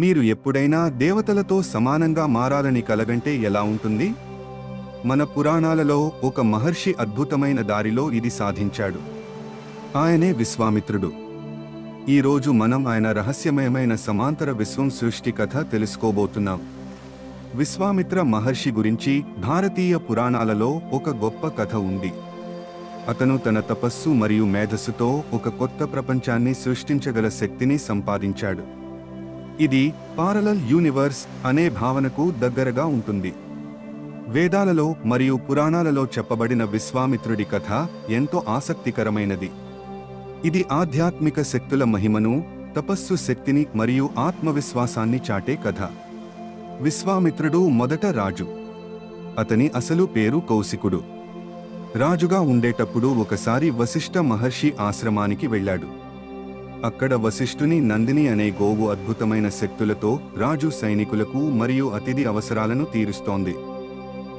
మీరు ఎప్పుడైనా దేవతలతో సమానంగా మారాలని కలగంటే ఎలా ఉంటుంది? మన పురాణాలలో ఒక మహర్షి అద్భుతమైన దారిలో ఇది సాధించాడు. ఆయనే విశ్వామిత్రుడు. ఈరోజు మనం ఆయన రహస్యమయమైన సమాంతర విశ్వం సృష్టి కథ తెలుసుకోబోతున్నాం. విశ్వామిత్ర మహర్షి గురించి భారతీయ పురాణాలలో ఒక గొప్ప కథ ఉంది. అతను తన తపస్సు మరియు మేధస్సుతో ఒక కొత్త ప్రపంచాన్ని సృష్టించగల శక్తిని సంపాదించాడు. ఇది పారలల్ యూనివర్స్ అనే భావనకు దగ్గరగా ఉంటుంది. వేదాలలో మరియు పురాణాలలో చెప్పబడిన విశ్వామిత్రుడి కథ ఎంతో ఆసక్తికరమైనది. ఇది ఆధ్యాత్మిక శక్తుల మహిమను తపస్సు శక్తిని మరియు ఆత్మవిశ్వాసాన్ని చాటే కథ. విశ్వామిత్రుడు మొదట రాజు. అతని అసలు పేరు కౌశికుడు. రాజుగా ఉండేటప్పుడు ఒకసారి వశిష్ఠ మహర్షి ఆశ్రమానికి వెళ్ళాడు. అక్కడ వశిష్ఠుని నందిని అనే గోవు అద్భుతమైన శక్తులతో రాజు సైనికులకు మరియు అతిథి అవసరాలను తీరుస్తోంది.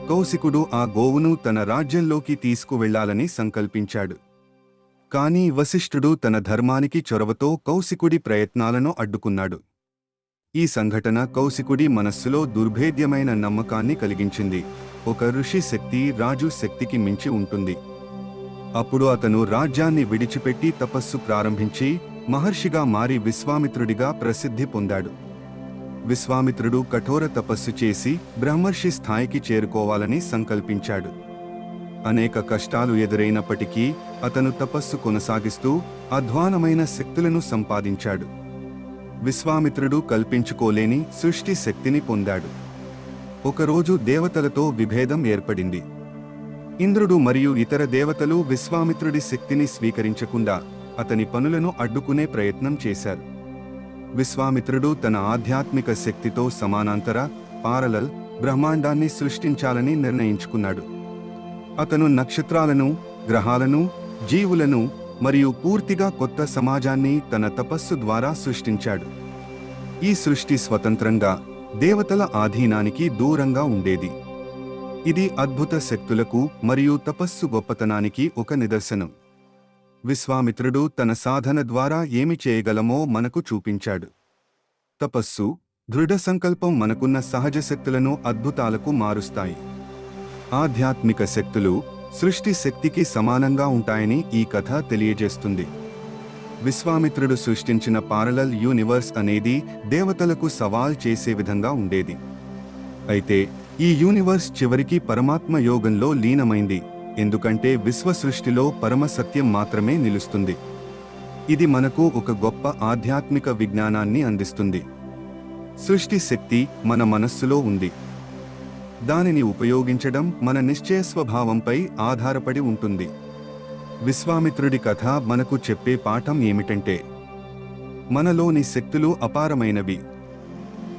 కౌశికుడు ఆ గోవును తన రాజ్యంలోకి తీసుకువెళ్ళాలని సంకల్పించాడు. కానీ వశిష్ఠుడు తన ధర్మానికి చొరవతో కౌశికుడి ప్రయత్నాలను అడ్డుకున్నాడు. ఈ సంఘటన కౌశికుడి మనస్సులో దుర్భేద్యమైన నమ్మకాన్ని కలిగించింది. ఒక ఋషి శక్తి రాజు శక్తికి మించి ఉంటుంది. అప్పుడు అతను రాజ్యాన్ని విడిచిపెట్టి తపస్సు ప్రారంభించి మహర్షిగా మారి విశ్వామిత్రుడిగా ప్రసిద్ధి పొందాడు. విశ్వామిత్రుడు కఠోర తపస్సు చేసి బ్రహ్మర్షి స్థాయికి చేరుకోవాలని సంకల్పించాడు. అనేక కష్టాలు ఎదురైనప్పటికీ అతను తపస్సు కొనసాగిస్తూ అధ్వానమైన శక్తులను సంపాదించాడు. విశ్వామిత్రుడు కల్పించుకోలేని సృష్టి శక్తిని పొందాడు. ఒకరోజు దేవతలతో విభేదం ఏర్పడింది. ఇంద్రుడు మరియు ఇతర దేవతలు విశ్వామిత్రుడి శక్తిని స్వీకరించకుండా అతని పనులను అడ్డుకునే ప్రయత్నం చేశారు. విశ్వామిత్రుడు తన ఆధ్యాత్మిక శక్తితో సమానాంతర పారలల్ బ్రహ్మాండాన్ని సృష్టించాలని నిర్ణయించుకున్నాడు. అతను నక్షత్రాలను గ్రహాలను జీవులను మరియు పూర్తిగా కొత్త సమాజాన్ని తన తపస్సు ద్వారా సృష్టించాడు. ఈ సృష్టి స్వతంత్రంగా దేవతల ఆధీనానికి దూరంగా ఉండేది. ఇది అద్భుత శక్తులకు మరియు తపస్సు గొప్పతనానికి ఒక నిదర్శనం. విశ్వామిత్రుడు తన సాధన ద్వారా ఏమి చేయగలమో మనకు చూపించాడు. తపస్సు దృఢ సంకల్పం మనకున్న సహజ శక్తులను అద్భుతాలకు మారుస్తాయి. ఆధ్యాత్మిక శక్తులు సృష్టి శక్తికి సమానంగా ఉంటాయని ఈ కథ తెలియజేస్తుంది. విశ్వామిత్రుడు సృష్టించిన పారలల్ యూనివర్స్ అనేది దేవతలకు సవాల్ చేసే విధంగా ఉండేది. అయితే ఈ యూనివర్స్ చివరికి పరమాత్మ యోగంలో లీనమైంది. ఎందుకంటే విశ్వ సృష్టిలో పరమ సత్యం మాత్రమే నిలుస్తుంది. ఇది మనకు ఒక గొప్ప ఆధ్యాత్మిక విజ్ఞానాన్ని అందిస్తుంది. సృష్టి శక్తి మన మనస్సులో ఉంది. దానిని ఉపయోగించడం మన నిశ్చయ స్వభావంపై ఆధారపడి ఉంటుంది. విశ్వామిత్రుడి కథ మనకు చెప్పే పాఠం ఏమిటంటే మనలోని శక్తులు అపారమైనవి.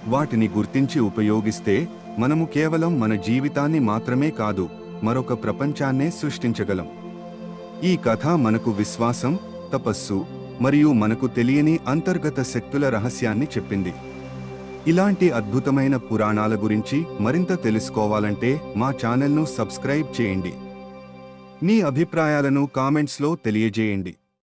వాటిని గుర్తించి ఉపయోగిస్తే మనము కేవలం మన జీవితాన్ని మాత్రమే కాదు మరొక ప్రపంచాన్నే సృష్టించగలం. ఈ కథ మనకు విశ్వాసం తపస్సు మరియు మనకు తెలియని అంతర్గత శక్తుల రహస్యాన్ని చెప్పింది. ఇలాంటి అద్భుతమైన పురాణాల గురించి మరింత తెలుసుకోవాలంటే మా ఛానల్ను సబ్స్క్రైబ్ చేయండి. మీ అభిప్రాయాలను కామెంట్స్లో తెలియజేయండి.